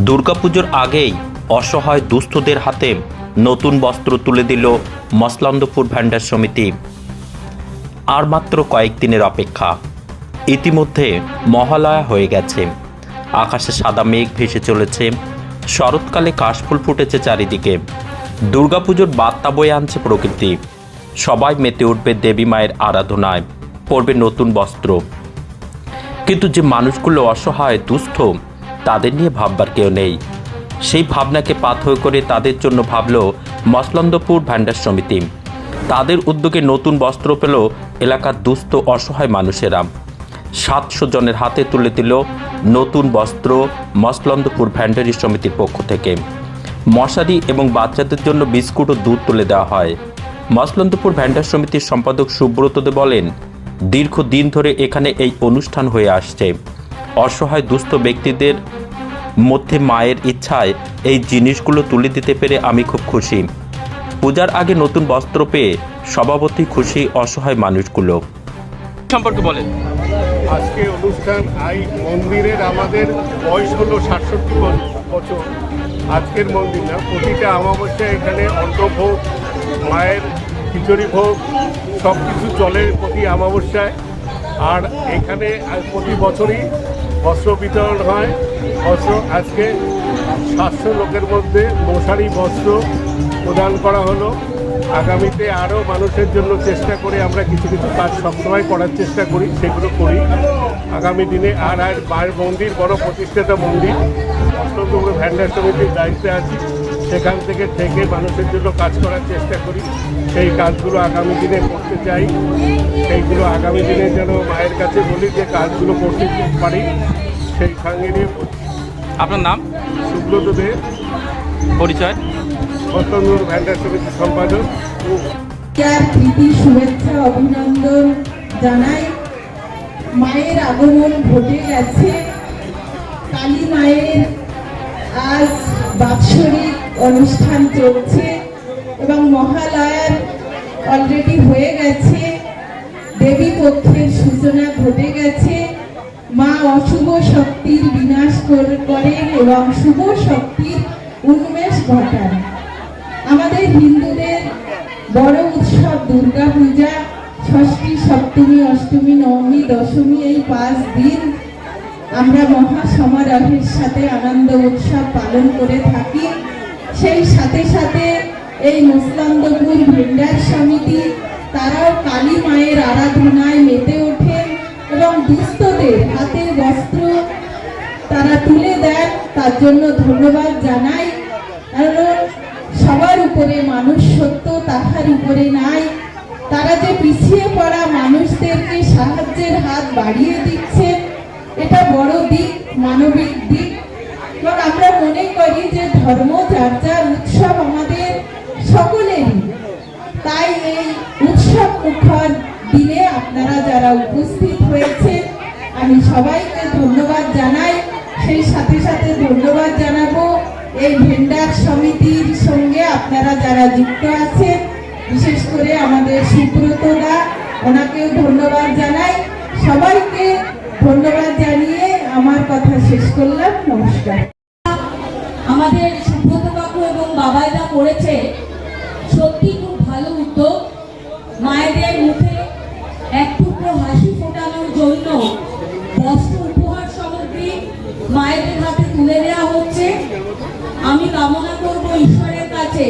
দুর্গাপুজোর আগেই অসহায় দুস্থদের হাতে নতুন বস্ত্র তুলে দিল মসলান্দপুর ভান্ডার সমিতি। আর মাত্র কয়েকদিনের অপেক্ষা। ইতিমধ্যে মহালয়া হয়ে গেছে। আকাশে সাদা মেঘ ভেসে চলেছে। শরৎকালে কাশফুল ফুটেছে চারিদিকে। দুর্গাপুজোর বার্তা বয়ে আনছে প্রকৃতি। সবাই মেতে উঠবে দেবী মায়ের আরাধনায়, পরবে নতুন বস্ত্র। কিন্তু যে মানুষগুলো অসহায়, দুস্থ তাদের নিয়ে ভাববার কেউ নেই। সেই ভাবনাকে পাথর করে তাদের জন্য ভাবল মসলন্দপুর ভান্ডার সমিতি। তাদের উদ্যোগে নতুন বস্ত্র পেল এলাকার দুস্থ অসহায় মানুষেরা। সাতশো জনের হাতে তুলে দিল নতুন বস্ত্র মসলন্দপুর ভ্যান্ডারি সমিতির পক্ষ থেকে। মশারি এবং বাচ্চাদের জন্য বিস্কুট ও দুধ তুলে দেওয়া হয়। মসলন্দপুর ভ্যান্ডার সমিতির সম্পাদক সুব্রত দে বলেন, দীর্ঘদিন ধরে এখানে এই অনুষ্ঠান হয়ে আসছে। অসহায় দুস্থ ব্যক্তিদের মধ্যে মায়ের ইচ্ছায় এই জিনিসগুলো তুলে দিতে পেরে আমি খুব খুশি। পূজার আগে নতুন বস্ত্র পেয়ে স্বভাবতই খুশি অসহায় মানুষগুলো। সম্পর্কে বলেন। আজকে অনুষ্ঠান আই মন্দিরের আমাদের বয়স হলো সাতষট্টি বছর। আজকের মন্দির না প্রতিটা অমাবস্যায় এখানে অন্নভোগ মায়ের খিচুড়ি ভোগ সব কিছু চলে প্রতি অমাবস্যায়। আর এখানে প্রতি বছরই বস্ত্র বিতরণ হয়। অস্ত্র আজকে সাতশো লোকের মধ্যে মশারি বস্ত্র প্রদান করা হলো। আগামীতে আরও মানুষের জন্য চেষ্টা করে আমরা কিছু কিছু কাজ সবসময় করার চেষ্টা করি, সেগুলো করি। আগামী দিনে আর আর বার মন্দির, বড় প্রতিষ্ঠাতা মন্দির অষ্টমপুর ভ্যান্ডার সমিতির দায়িত্বে আছি। সেখান থেকে থেকে মানুষের জন্য কাজ করার চেষ্টা করি। সেই কাজগুলো আগামী দিনে করতে চাই। সেইগুলো আগামী দিনে যেন মায়ের কাছে বলি যে কাজগুলো করতে পারি। সেই সঙ্গে নিয়ে আপনার নাম? সুব্রত দে। পরিচয়? অষ্টমপুর ভ্যান্ডার সমিতির সম্পাদক। প্রীতি শুভেচ্ছা অভিনন্দন জানাই। মায়ের আগমন ঘটে গেছে। কালী মায়ের আজ বাৎসরিক অনুষ্ঠান চলছে এবং মহালয়ার অলরেডি হয়ে গেছে। দেবী পক্ষের সূচনা ঘটে গেছে। মা অশুভ শক্তির বিনাশ কর- করেন এবং শুভ শক্তির উন্মেষ ঘটান। আমাদের হিন্দুদের বড় উৎসব দুর্গা পূজা, ষষ্ঠী, সপ্তমী, অষ্টমী, নবমী, দশমী এই পাঁচ দিন আমরা মহা সমারোহের সাথে আনন্দ উৎসব পালন করে থাকি। সেই সাথে সাথে এই মুসলান্দপুর ভেন্ডার সমিতি, তারাও কালী মায়ের আরাধনায় মেতে ওঠেন এবং দুস্থদের হাতের বস্ত্র তারা তুলে দেন। তার জন্য ধন্যবাদ জানাই। কারণ সবার উপরে মানুষ সত্য, তাহার উপরে নাই। তারা যে পিছিয়ে পড়া মানুষদেরকে সাহায্যের হাত বাড়িয়ে দিচ্ছে এটা বড় দিক, মানবিক দিক। এবং আমরা মনে করি যে ধর্ম যার যার উৎসব আমাদের সকলেরই। তাই এই উৎসব মুখর দিনে আপনারা যারা উপস্থিত হয়েছেন, আমি সবাইকে ধন্যবাদ জানাই। সেই সাথে সাথে ধন্যবাদ জানাব এই ভেন্ডার সমিতির সঙ্গে আপনারা যারা যুক্ত আছেন, বিশেষ করে আমাদের সুব্রত দা, ওনাকেও ধন্যবাদ জানাই। সবাইকে ধন্যবাদ আমার কথা শেষ করলাম, নমস্কার। আমাদের সুব্রত কাকু এবং বাবাইদা করেছে সত্যি খুব ভালো উদ্যোগ। মায়েদের মুখে এক টুকরো হাসি ফোটানোর জন্য বস্ত্র উপহার সামগ্রী মায়েদের হাতে তুলে দেওয়া হচ্ছে। আমি কামনা করব ঈশ্বরের কাছে